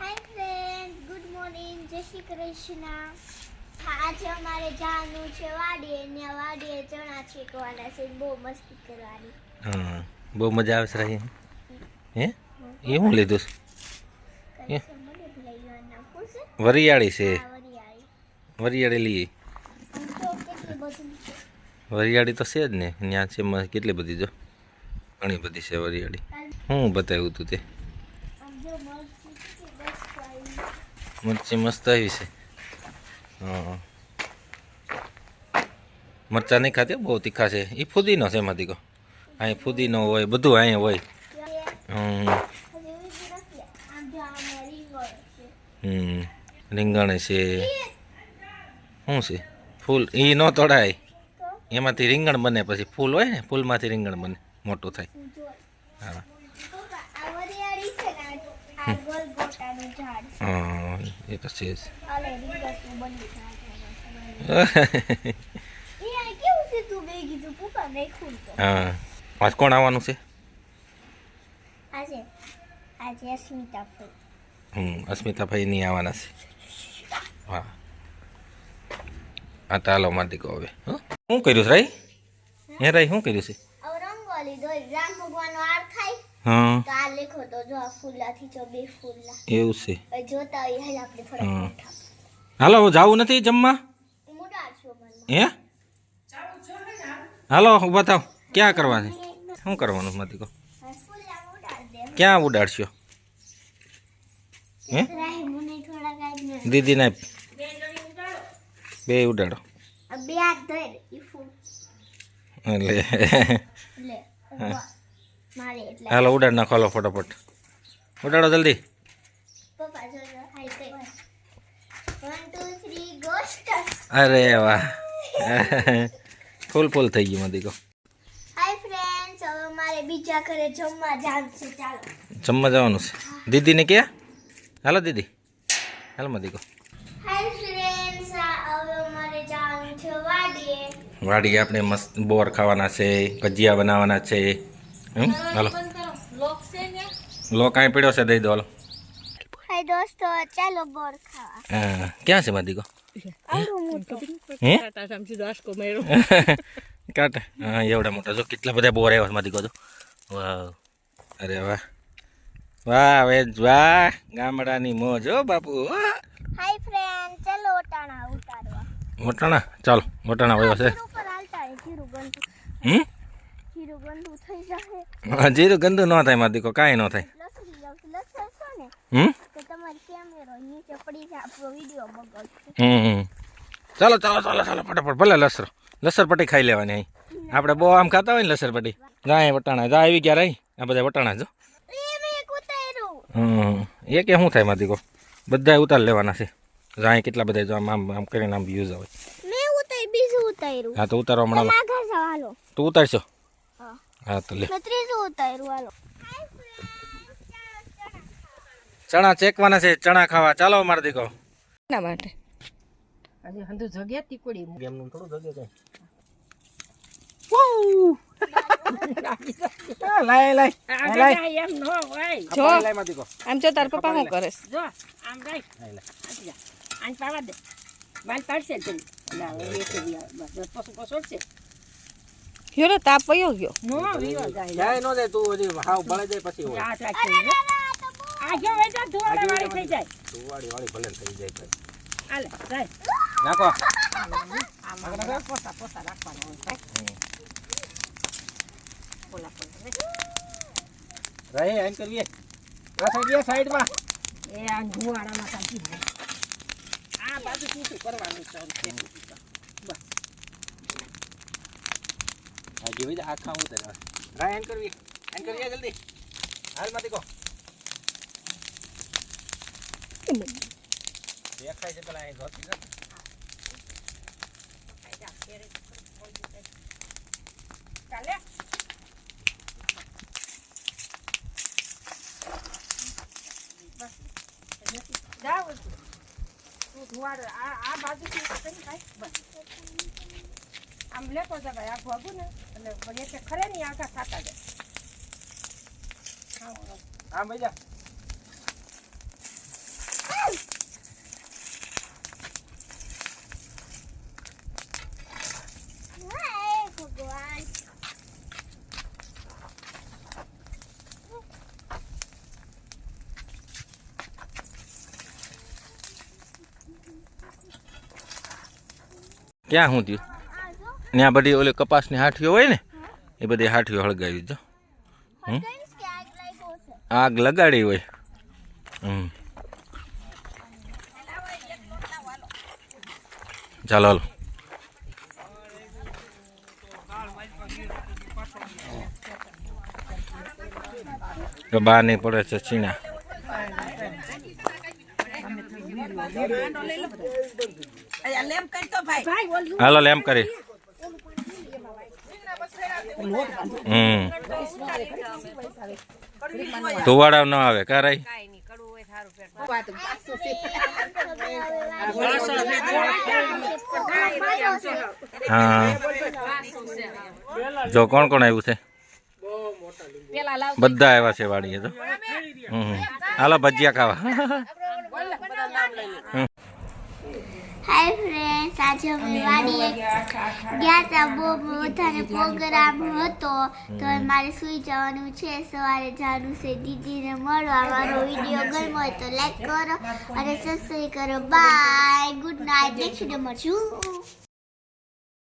હાય friend good morning જય શ્રી કૃષ્ણ. આજે અમારે જવાનું છે વાડીએ ને વાડીએ ચણા છેકવાના છે. બહુ મસ્તી કરવાની. હા બહુ મજા આવે છે રહી. હે? એ હું લીધું છે? વરિયાળી છે. વરિયાળી. લઈએ વરિયાળી તો છે જ ને. ત્યાં છે કેટલી બધી જો. ઘણી બધી છે વરિયાળી. હું બતાવ્યું તું તે આમ જો મરચી કેટલી મસ્ત આવી મરચી મસ્ત આવી છે. હા. મરચાં નહીં ખાતી બહુ તીખા છે. એ ફૂદીનો છે એમાંથી કહો અહીં ફૂદીનો હોય, બધું અહીંયા હોય. હમ. રીંગણ છે. શું છે? ફૂલ. એ ન તોડાય. એમાંથી રીંગણ બને પછી ફૂલ હોય ને, ફૂલમાંથી રીંગણ બને. મોટું થાય. હું જોઈ હા પપ્પા આ વરિયાળી છે ને આ- આ ગોલ ગોટાનું ઝાડ છે હા એ તો છે હા પાંચ કોણ આવવાનું છે આજે આજે હમ અસ્મિતાભાઈ નહીં આવવાના છે હા હા ચાલો મારી દીકો હવે હં? શું કર્યું છે રાઈ હે રાઈ શું કર્યું છે હા તો તો જો આ ફૂલાથી જો બે ફૂલા એવું છે. જોતા હોય હાલ આપણે થોડા હાલો હું જાવું નથી જમવા? મોટા છો મનમાં હે? હાલો ઊભા થાવ ક્યાં કરવાની શું કરવાનું દે. ક્યાં ઉડાડશો? હે? દીદી ને બે ઉડાડો. બે હાથ ધર એટલે. હા. એટલે હાલો ઉડાડ નાખો હાલો ફટાફટ. ઉડાડો જલ્દી. અરે વાહ. ફૂલ ફૂલ થઈ ગયું મારી દીકો બીજા ઘરે જમવા જવાનું છે ચાલો. જમવા જવાનું છે. દીદીને ક્યાં હાલો દીદી. હાલો મારી દીકો હાય ફ્રેન્ડ્સ હવે મારે જવાનું છે વાડીએ. વાડી આપણે મસ્ત બોર ખાવાના છે ભજીયા બનાવવાના છે. હમ હાલો. લોક અહીં પડ્યો છે દઈ દો હાલો. હાય દોસ્તો ચાલો બોર ખાવા. હા, ક્યાં છે મારી દીકો આવડું મોટું. હે? કાટ. હા એવડા મોટા. જો કેટલા બધા બોર આવ્યા છે મારી દીકો જો. વાહ અરે વાહ. વાહ વેજ વાહ ગામડાની મોજ હો બાપુ. હાય ફ્રેન્ડ ચાલો ઓટાણા ઉતારવા. વટાણા? ચાલો વટાણા વયો છે. હમ? જીરું તો ગંદુ ન થાય મારી દીકો કાંઈ ન થાય. હમ? હમ. ચાલો ચાલો ચાલો ચાલો ફટાફટ ભલે લસર. લસર પટ્ટી ખાઈ લેવાની અહીં. આપણે બહુ આમ ખાતા હોય ને લસર પટ્ટી. જાય વટાણા જા આવી ગયા રહી આ બધા વટાણા જો. હમ. એ કે શું થાય મારી દીકો? બધા ઉતાર લેવાના છે. જાય કેટલા બધા જો આમ આમ કરીને આમ વ્યૂઝ આવે. હા તો ઉતારવા હમણાં તું ઉતારશો? હા હા તો લે ચણા ચેકવાના છે ચણા ખાવા ચાલો માર દીકો ના માટે આજે હંધુ જગ્યા તીકોડી એમનું થોડું જગે લાય લાય એમ નો હોય જો લાય આમ જો તાર પપ્પા શું કરે જો આમ રાખ આજી પાવા દે બાલ પાડશે યાર તાપ વયો ગયો. નો વિયો જાય જાય નો જાય તું હજી હાવ ભળે જાય પછી હોય. હાથ રાખી આ જો વેજા ધોળા વાળી થઈ જાય. તું વાળી ભલે થઈ જાય ભાઈ આલે જાય. નાખો. આમાં પોતા પોસા રાખવાના હોય પોલા પોલા રહે. એમ કરીએ. આ સાઈડ સાઈડમાં એ આ ધુવાડામાં કાઢી દે આ બાજુ શું કરવાનું છે બસ આ જેવી જ આખા ઉતરે. રહે એન કરવી. એન કરીએ જલ્દી. હાલમાં દીકો દેખાય છે પેલા અહીં ધોતી આ આ આમ લેતો ભાઈ આઘું આઘું ને. એટલે એટલે ખરે નહીં આખા થતા જાય. હા મજા. ક્યાં હું થયું? ત્યાં બધી ઓલી કપાસની હાઠીઓ હોય ને એ બધી હાઠીઓ હળગાવી જો? આગ લગાડી હોય. હમ. ચાલો હાલો. તો બહાર નહીં પડે છે ચીણા હાલો લેમ કરી. હમ. ધોવાડા ન આવે કારાય હા જો કોણ કોણ આવ્યું છે? બધા આવ્યા છે વાડીએ તો. હમ. હાલો ભજીયા ખાવા. હાય ફ્રેન્ડ્સ આજે અમે વાડીએ ગયા હતા બહુ વધારે પ્રોગ્રામ હતો. તો મારે સુઈ જવાનું છે. સવારે જવાનું છે દીદીને મળવા. મારો વીડિયો ગમ્યો હોય તો લાઈક કરો અને સબસ્ક્રાઈબ કરો. Bye good night next day મળશું.